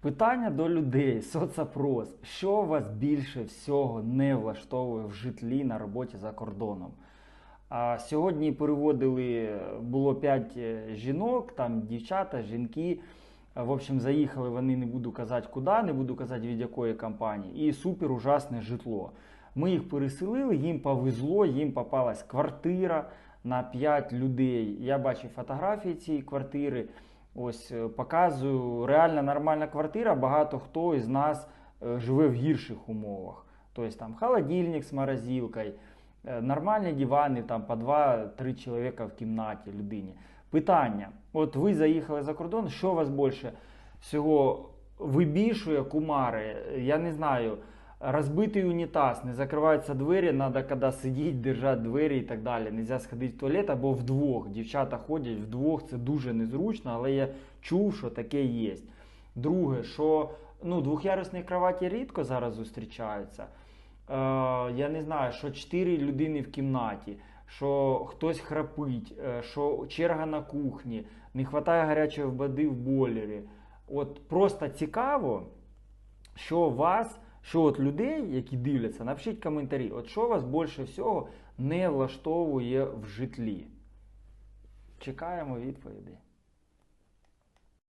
Питання до людей, соцопрос. Що вас більше всього не влаштовує в житлі на роботі за кордоном? А сьогодні переводили, було 5 жінок, там дівчата, жінки. В общем, заїхали вони, не буду казати куди, не буду казати від якої компанії. І супер ужасне житло. Ми їх переселили, їм повезло, їм попалась квартира на 5 людей. Я бачив фотографії цієї квартири. Ось е, показую, реально нормальна квартира. Багато хто із нас е, живе в гірших умовах. Тобто там холодильник з морозилкою, е, нормальні дивани, там по 2-3 чоловіка в кімнаті людині. Питання: от ви заїхали за кордон, що вас більше всього вибішує кумари? Я не знаю. Розбитий унітаз, не закриваються двері, треба коли сидіти, держати двері і так далі. Нельзя сходити в туалет або вдвох. Дівчата ходять вдвох, це дуже незручно, але я чув, що таке є. Друге, що ну, двох'ярусні кроваті рідко зараз зустрічаються. Е, я не знаю, що чотири людини в кімнаті, що хтось храпить, е, що черга на кухні, не вистачає гарячої води в бойлері. От просто цікаво, що вас, що от людей, які дивляться, напишіть коментарі, от що вас більше всього не влаштовує в житлі. Чекаємо відповідей.